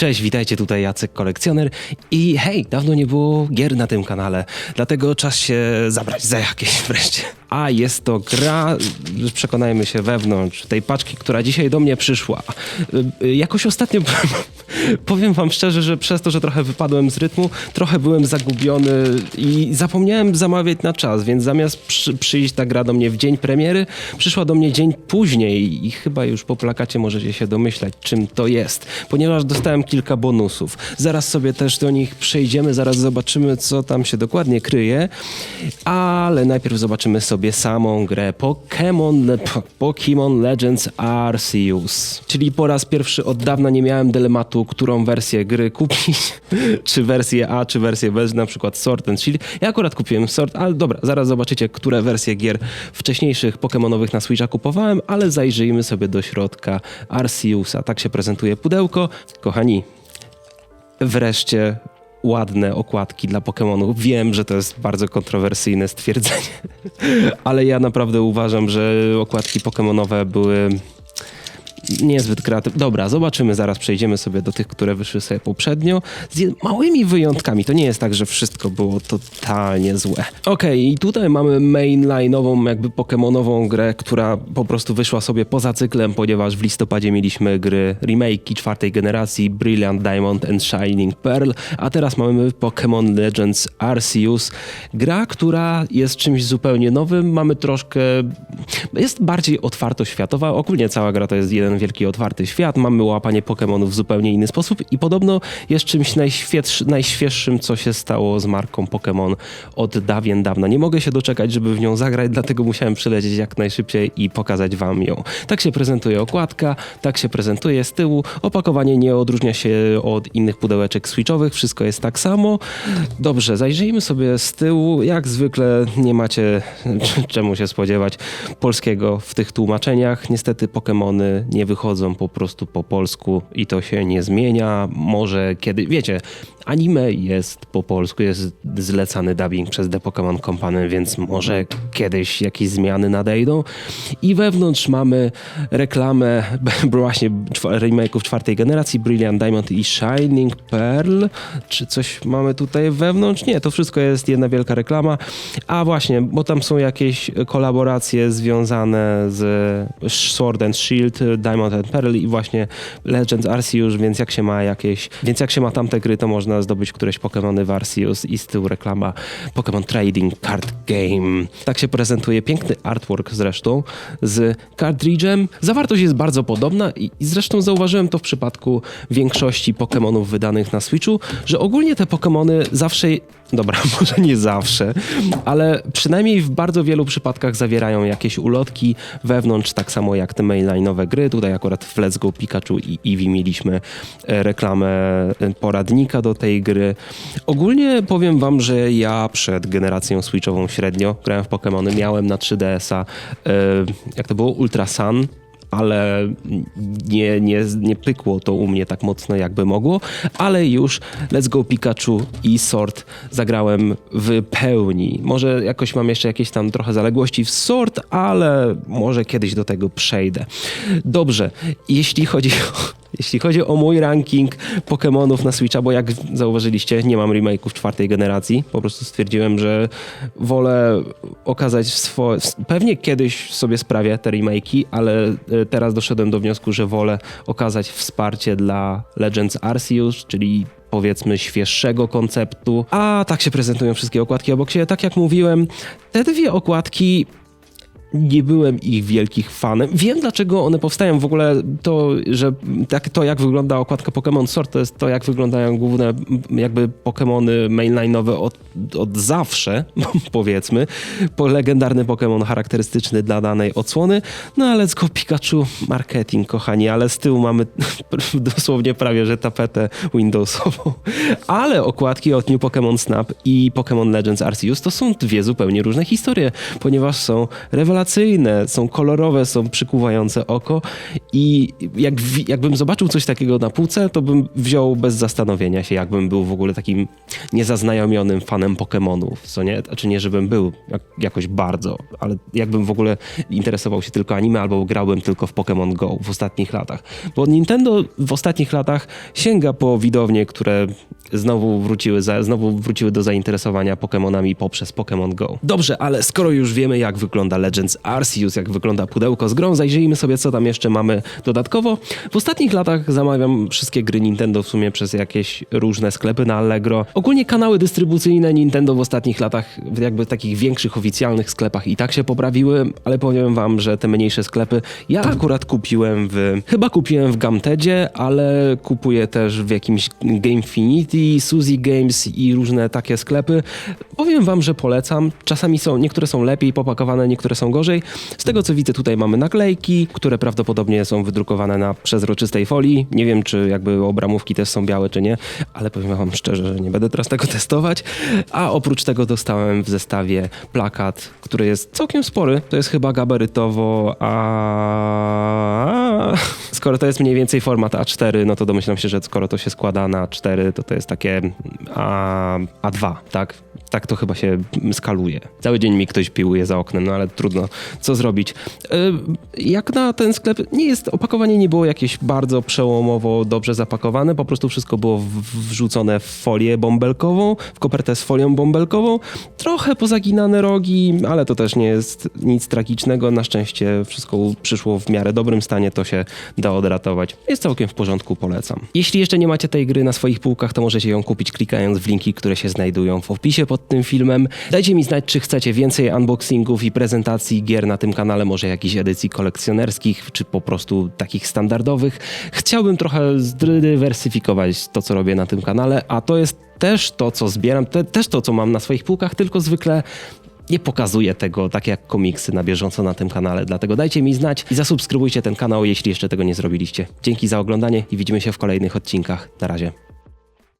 Cześć, witajcie tutaj Jacek Kolekcjoner i hej, dawno nie było gier na tym kanale, dlatego czas się zabrać za jakieś wreszcie. A jest to gra, przekonajmy się wewnątrz tej paczki, która dzisiaj do mnie przyszła. Y, y, Jakoś ostatnio, powiem wam szczerze, że przez to, że trochę wypadłem z rytmu, trochę byłem zagubiony i zapomniałem zamawiać na czas, więc zamiast przy, przyjść ta gra do mnie w dzień premiery, przyszła do mnie dzień później i chyba już po plakacie możecie się domyślać, czym to jest, ponieważ dostałem kilka bonusów. Zaraz sobie też do nich przejdziemy, zaraz zobaczymy, co tam się dokładnie kryje, ale najpierw zobaczymy sobie samą grę Pokémon, Le- Pokémon Legends Arceus. Czyli po raz pierwszy od dawna nie miałem dylematu, którą wersję gry kupić, czy wersję A, czy wersję B, na przykład Sword and Shield. Ja akurat kupiłem Sword, ale dobra, zaraz zobaczycie, które wersje gier wcześniejszych Pokémonowych na Switcha kupowałem, ale zajrzyjmy sobie do środka Arceusa. Tak się prezentuje pudełko. Kochani, wreszcie ładne okładki dla Pokémonów. Wiem, że to jest bardzo kontrowersyjne stwierdzenie, ale ja naprawdę uważam, że okładki Pokémonowe były niezbyt kreatywne. Dobra, zobaczymy, zaraz przejdziemy sobie do tych, które wyszły sobie poprzednio. Z małymi wyjątkami. To nie jest tak, że wszystko było totalnie złe. Okej, i tutaj mamy mainline'ową, jakby Pokémonową grę, która po prostu wyszła sobie poza cyklem, ponieważ w listopadzie mieliśmy gry remake'i czwartej generacji Brilliant Diamond and Shining Pearl, a teraz mamy Pokémon Legends Arceus. Gra, która jest czymś zupełnie nowym. Mamy troszkę... jest bardziej otwartoświatowa. Ogólnie cała gra to jest jeden wielki otwarty świat. Mamy łapanie Pokémonów w zupełnie inny sposób i podobno jest czymś najświeższym, co się stało z marką Pokémon od dawien dawna. Nie mogę się doczekać, żeby w nią zagrać, dlatego musiałem przylecieć jak najszybciej i pokazać wam ją. Tak się prezentuje okładka, tak się prezentuje z tyłu. Opakowanie nie odróżnia się od innych pudełeczek switchowych, wszystko jest tak samo. Dobrze, zajrzyjmy sobie z tyłu. Jak zwykle nie macie czemu się spodziewać polskiego w tych tłumaczeniach. Niestety Pokémony nie wychodzą po prostu po polsku i to się nie zmienia. Może kiedy, wiecie, anime jest po polsku, jest zlecany dubbing przez The Pokémon Company, więc może kiedyś jakieś zmiany nadejdą. I wewnątrz mamy reklamę właśnie remake'ów czwartej generacji Brilliant Diamond i Shining Pearl. Czy coś mamy tutaj wewnątrz? Nie, to wszystko jest jedna wielka reklama. A właśnie, bo tam są jakieś kolaboracje związane z Sword and Shield, Diamond and Pearl i właśnie Legends Arceus, więc jak się ma jakieś, więc jak się ma tamte gry, to można zdobyć któreś Pokémony w Arceus i z tyłu reklama Pokémon Trading Card Game. Tak się prezentuje piękny artwork zresztą z cartridge'em. Zawartość jest bardzo podobna i, i zresztą zauważyłem to w przypadku większości Pokémonów wydanych na Switchu, że ogólnie te Pokémony zawsze Dobra, może nie zawsze, ale przynajmniej w bardzo wielu przypadkach zawierają jakieś ulotki wewnątrz, tak samo jak te mainline'owe gry. Tutaj akurat w Let's Go Pikachu i Eevee mieliśmy e, reklamę e, poradnika do tej gry. Ogólnie powiem wam, że ja przed generacją Switchową średnio grałem w Pokémony, miałem na 3DS-a, e, jak to było, Ultra Sun, ale nie, nie, nie pykło to u mnie tak mocno, jakby mogło, ale już Let's Go Pikachu i Sword zagrałem w pełni. Może jakoś mam jeszcze jakieś tam trochę zaległości w Sword, ale może kiedyś do tego przejdę. Dobrze, jeśli chodzi o jeśli chodzi o mój ranking Pokémonów na Switcha, bo jak zauważyliście, nie mam remake'ów czwartej generacji. Po prostu stwierdziłem, że wolę okazać swoje. Pewnie kiedyś sobie sprawię te remake'i, ale e, teraz doszedłem do wniosku, że wolę okazać wsparcie dla Legends Arceus, czyli powiedzmy świeższego konceptu. A tak się prezentują wszystkie okładki obok siebie. Tak jak mówiłem, te dwie okładki nie byłem ich wielkich fanem. Wiem, dlaczego one powstają. W ogóle to, że tak, to jak wygląda okładka Pokémon Sword, to jest to, jak wyglądają główne jakby Pokémony mainline'owe od, od zawsze, powiedzmy. Po legendarny Pokémon charakterystyczny dla danej odsłony. No ale let's go Pikachu, marketing, kochani, ale z tyłu mamy dosłownie prawie, że tapetę Windowsową. Ale okładki od New Pokémon Snap i Pokémon Legends Arceus to są dwie zupełnie różne historie, ponieważ są rewelacyjne rewelacyjne, są kolorowe, są przykuwające oko i jak, jakbym zobaczył coś takiego na półce, to bym wziął bez zastanowienia się, jakbym był w ogóle takim niezaznajomionym fanem Pokémonów, co nie? Znaczy nie, żebym był jak, jakoś bardzo, ale jakbym w ogóle interesował się tylko anime albo grałbym tylko w Pokémon Go w ostatnich latach. Bo Nintendo w ostatnich latach sięga po widownie, które znowu wróciły, za, znowu wróciły do zainteresowania Pokémonami poprzez Pokémon Go. Dobrze, ale skoro już wiemy, jak wygląda Legends Arceus, jak wygląda pudełko z grą, zajrzyjmy sobie, co tam jeszcze mamy dodatkowo. W ostatnich latach zamawiam wszystkie gry Nintendo w sumie przez jakieś różne sklepy na Allegro. Ogólnie kanały dystrybucyjne Nintendo w ostatnich latach, w jakby takich większych, oficjalnych sklepach i tak się poprawiły, ale powiem wam, że te mniejsze sklepy ja akurat kupiłem w... Chyba kupiłem w Gamtedzie, ale kupuję też w jakimś Gamefinity, Suzy Games i różne takie sklepy. Powiem wam, że polecam. Czasami są, niektóre są lepiej popakowane, niektóre są gorzej. Z tego co widzę, tutaj mamy naklejki, które prawdopodobnie są wydrukowane na przezroczystej folii. Nie wiem, czy jakby obramówki też są białe, czy nie, ale powiem wam szczerze, że nie będę teraz tego testować. A oprócz tego dostałem w zestawie plakat, który jest całkiem spory. To jest chyba gabarytowo, a skoro to jest mniej więcej format A4, no to domyślam się, że skoro to się składa na 4, to to jest takie A, A2, tak? Tak to chyba się skaluje. Cały dzień mi ktoś piłuje za oknem, no ale trudno. Co zrobić? Yy, Jak na ten sklep, nie jest, opakowanie nie było jakieś bardzo przełomowo dobrze zapakowane, po prostu wszystko było wrzucone w folię bąbelkową, w kopertę z folią bąbelkową. Trochę pozaginane rogi, ale to też nie jest nic tragicznego. Na szczęście wszystko przyszło w miarę dobrym stanie, to się da odratować. Jest całkiem w porządku, polecam. Jeśli jeszcze nie macie tej gry na swoich półkach, to możecie ją kupić klikając w linki, które się znajdują w opisie pod tym filmem. Dajcie mi znać, czy chcecie więcej unboxingów i prezentacji gier na tym kanale, może jakichś edycji kolekcjonerskich, czy po prostu takich standardowych. Chciałbym trochę zdywersyfikować to, co robię na tym kanale, a to jest też to, co zbieram, te, też to, co mam na swoich półkach, tylko zwykle nie pokazuję tego tak jak komiksy na bieżąco na tym kanale. Dlatego dajcie mi znać i zasubskrybujcie ten kanał, jeśli jeszcze tego nie zrobiliście. Dzięki za oglądanie i widzimy się w kolejnych odcinkach. Na razie.